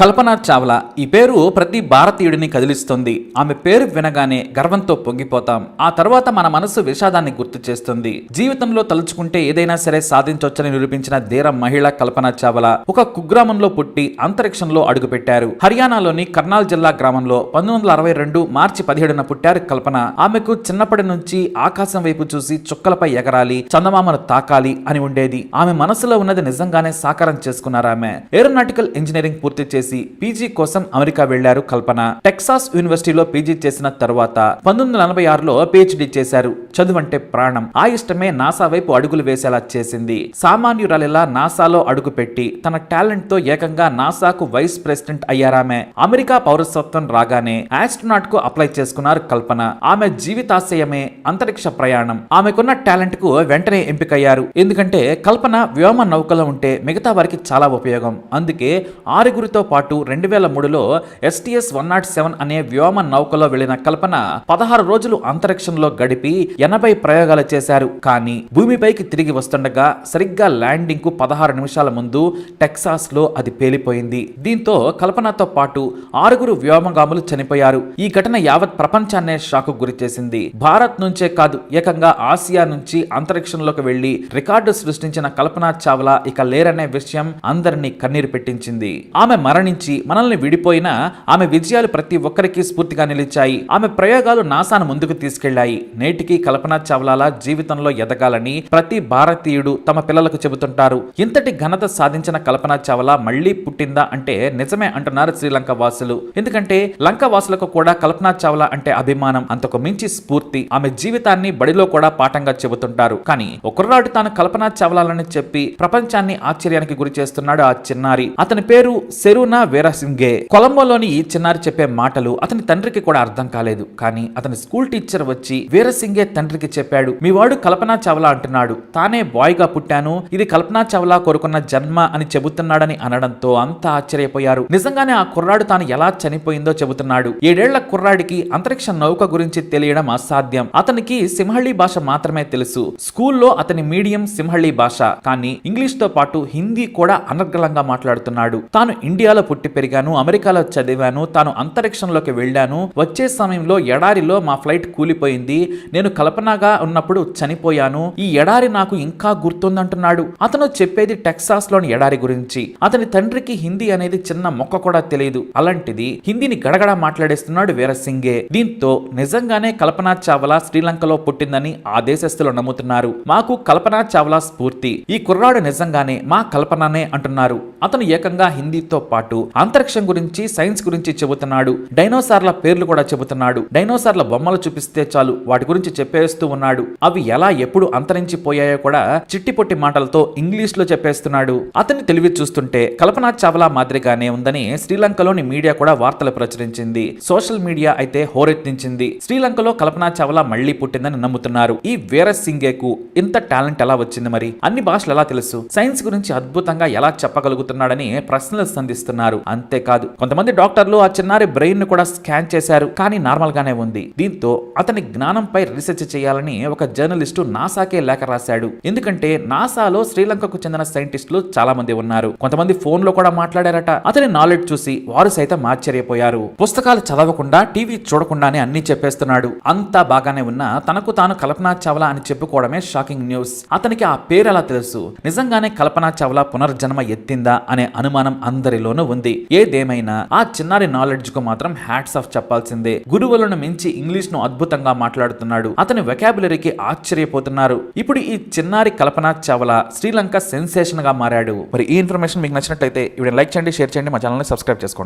కల్పన చావ్లా ఈ పేరు ప్రతి భారతీయుడిని కదిలిస్తుంది. ఆమె పేరు వినగానే గర్వంతో పొంగిపోతాం. ఆ తర్వాత మన మనసు విషాదాన్ని గుర్తు చేస్తుంది. జీవితంలో తలుచుకుంటే ఏదైనా సరే సాధించవచ్చని నిరూపించిన ధీర మహిళ కల్పన చావ్లా ఒక కుగ్రామంలో పుట్టి అంతరిక్షంలో అడుగుపెట్టారు. హర్యానాలోని కర్నాల్ జిల్లా గ్రామంలో పంతొమ్మిది వందల అరవై రెండు మార్చి పదిహేడున పుట్టారు కల్పన. ఆమెకు చిన్నప్పటి నుంచి ఆకాశం వైపు చూసి చుక్కలపై ఎగరాలి చందమామను తాకాలి అని ఉండేది. ఆమె మనసులో ఉన్నది నిజంగానే సాకారం చేసుకున్నారు ఆమె. ఏరోనాటికల్ ఇంజనీరింగ్ పూర్తి చేసి పీజీ కోసం అమెరికా వెళ్ళారు కల్పన. టెక్సాస్ యూనివర్సిటీలో పీజీ చేసిన తరువాత పంతొమ్మిది వందల నలభై ఆరులో పిహెచ్డి చేశారు. చదువంటే ప్రాణం. ఆ ఇష్టమే నాసా వైపు అడుగులు వేసేలా చేసింది. సామాన్యురాలిలా నాసాలో అడుగు పెట్టి తన టాలెంట్తో ఏకంగా నాసాకు వైస్ ప్రెసిడెంట్ అయ్యారామె. అమెరికా పౌరసత్వం రాగానే ఆస్ట్రోనాట్కు అప్లై చేసుకున్నారు కల్పన. ఆమె జీవితాశయమే అంతరిక్ష ప్రయాణం. ఆమెకున్న టాలెంట్కు వెంటనే ఎంపికయ్యారు. ఎందుకంటే కల్పన వ్యోమ నౌకలో ఉంటే మిగతా వారికి చాలా ఉపయోగం. అందుకే ఆరుగురితో పాటు రెండు వేల మూడులో ఎస్టీఎస్ వన్ నాట్ సెవెన్ అనే వ్యోమ నౌకలో వెళ్ళిన కల్పన పదహారు రోజులు అంతరిక్షంలో గడిపి ఎనభై ప్రయోగాలు చేశారు. కానీ భూమిపైకి తిరిగి వస్తుండగా సరిగ్గా ల్యాండింగ్కు పదహారు నిమిషాల ముందు టెక్సాస్లో అది పేలిపోయింది. దీంతో కల్పనతో పాటు ఆరుగురు వ్యోమగాములు చనిపోయారు. ఈ ఘటన యావత్ ప్రపంచాన్నే షాకు గురి చేసింది. భారత్ నుంచే కాదు ఏకంగా ఆసియా నుంచి అంతరిక్షంలోకి వెళ్ళి రికార్డు సృష్టించిన కల్పన చావ్లా ఇక లేరనే విషయం అందరినీ కన్నీరు పెట్టించింది. ఆమె మరణించి మనల్ని విడిపోయినా ఆమె విజయాలు ప్రతి ఒక్కరికి స్ఫూర్తిగా నిలిచాయి. ఆమె ప్రయోగాలు నాసాను ముందుకు తీసుకెళ్ళాయి. నేటికి కల్పన చావ్లాలా జీవితంలో ఎదగాలని ప్రతి భారతీయుడు తమ పిల్లలకు చెబుతుంటారు. ఇంతటి ఘనత సాధించిన కల్పన చావ్లా మళ్ళీ పుట్టిందా అంటే నిజమే అంటున్నారు శ్రీలంక వాసులు. ఎందుకంటే లంక వాసులకు కూడా కల్పన చావ్లా అంటే అభిమానం అంతకు మించి స్ఫూర్తి. ఆమె జీవితాన్ని బడిలో కూడా పాఠంగా చెబుతుంటారు. కానీ ఒకనాడు తాను కల్పన చావ్లాలని చెప్పి ప్రపంచాన్ని ఆశ్చర్యానికి గురి చేస్తున్నాడు ఆ చిన్నారి. అతని పేరు సెరూనా వీరసింగే కొలంబోలోని ఈ చిన్నారి చెప్పే మాటలు అతని తండ్రికి కూడా అర్థం కాలేదు. కానీ అతని స్కూల్ టీచర్ వచ్చి వీరసింగే తండ్రికి చెప్పాడు మీ వాడు కల్పనా చావ్లా అంటున్నాడు. తానే బాయ్గా పుట్టాను. ఇది కల్పనా చావ్లా కోరుకున్న జన్మ అని చెబుతున్నాడని అనడంతో అంతా ఆశ్చర్యపోయారు. నిజంగానే ఆ కుర్రాడు తాను ఎలా చనిపోయిందో చెబుతున్నాడు. ఏడేళ్ళ కుర్రాడికి అంతరిక్ష నౌక గురించి తెలియడం అసాధ్యం. అతనికి సింహళీ భాష మాత్రమే తెలుసు. స్కూల్లో అతని మీడియం సింహళీ భాష. కానీ ఇంగ్లీష్తో పాటు హిందీ కూడా అనర్గళంగా మాట్లాడుతున్నాడు. తాను ఇండియాలో పుట్టి పెరిగాను అమెరికాలో చదివాను తాను అంతరిక్షంలోకి వెళ్ళాను. వచ్చే సమయంలో ఎడారిలో మా ఫ్లైట్ కూలిపోయింది. నేను కల్పనగా ఉన్నప్పుడు చనిపోయాను. ఈ ఎడారి నాకు ఇంకా గుర్తుందంటున్నాడు. అతను చెప్పేది టెక్సాస్లోని ఎడారి గురించి. అతని తండ్రికి హిందీ అనేది చిన్న మొక్క కూడా తెలియదు. అలాంటిది హిందీని గడగడ మాట్లాడేస్తున్నాడు వీరసింగే. దీంతో నిజంగానే కల్పనా చావ్లా శ్రీలంకలో పుట్టిందని ఆ దేశస్తులు నమ్ముతున్నారు. మాకు కల్పనా చావ్లా స్ఫూర్తి. ఈ కుర్రాడు నిజంగానే మా కల్పననే అంటున్నారు. అతను ఏకంగా హిందీతో పాటు అంతరిక్షం గురించి సైన్స్ గురించి చెబుతున్నాడు. డైనోసార్ల పేర్లు కూడా చెబుతున్నాడు. డైనోసార్ల బొమ్మలు చూపిస్తే చాలు. వాటి గురించి చెప్పేస్తూ ఉన్నాడు. అవి ఎలా ఎప్పుడు అంతరించిపోయాయో కూడా చిట్టి పొట్టి మాటలతో ఇంగ్లీష్లో చెప్పేస్తున్నాడు. అతని తెలివి చూస్తుంటే కల్పనా చావ్లా మాదిరిగానే ఉందని శ్రీలంకలోని మీడియా కూడా వార్తలు ప్రచురించింది. సోషల్ మీడియా అయితే హోరెత్తించింది. శ్రీలంకలో కల్పనా చావ్లా మళ్ళీ పుట్టిందని నమ్ముతున్నారు. ఈ వీర సింగేకు ఇంత టాలెంట్ ఎలా వచ్చింది మరి? అన్ని భాషలు ఎలా తెలుసు? సైన్స్ గురించి అద్భుతంగా ఎలా చెప్పగలుగుతున్నాడని ప్రశ్నలు సంధిస్తున్నారు. అంతేకాదు కొంతమంది డాక్టర్లు ఆ చిన్నారి బ్రెయిన్ను కూడా స్కాన్ చేశారు. కానీ నార్మల్ గానే ఉంది. దీంతో అతని జ్ఞానంపై రీసెర్చ్ చేయాలని ఒక జర్నలిస్టు నాసాకే లేఖ రాశాడు. ఎందుకంటే నాసాలో శ్రీలంకకు చెందిన సైంటిస్టులు చాలా మంది ఉన్నారు. కొంతమంది ఫోన్లో కూడా మాట్లాడారట. అతని నాలెడ్జ్ చూసి వారు సైతం ఆశ్చర్యపోయారు. పుస్తకాలు చదవకుండా టీవీ చూడకుండానే అన్ని చెప్పేస్తున్నాడు. అంతా బాగానే ఉన్నా తనకు తాను కల్పనా చావ్లా అని చెప్పుకోవడమే షాకింగ్ న్యూస్. అతనికి ఆ పేరు ఎలా తెలుసు? నిజంగానే కల్పనా చావ్లా పునర్జన్మ ఎత్తిందా అనే అనుమానం అందరిలోనూ ఉంది. ఏదేమైనా ఆ చిన్నారి నాలెడ్జ్కు మాత్రం హ్యాట్స్ ఆఫ్ చెప్పాల్సిందే. గురువులను మించి ఇంగ్లీష్ను అద్భుతంగా మాట్లాడుతున్నాడు. అతని వెకాబులరీకి ఆశ్చర్యపోతున్నారు. ఇప్పుడు ఈ చిన్నారి కల్పనా చావలా శ్రీలంక సెన్సేషన్గా మారాడు. మరి ఈ ఇన్ఫర్మేషన్ మీకు నచ్చినట్లయితే ఇప్పుడు లైక్ చేయండి షేర్ చేయండి మా ఛానల్ని సబ్స్క్రైబ్ చేసుకోండి.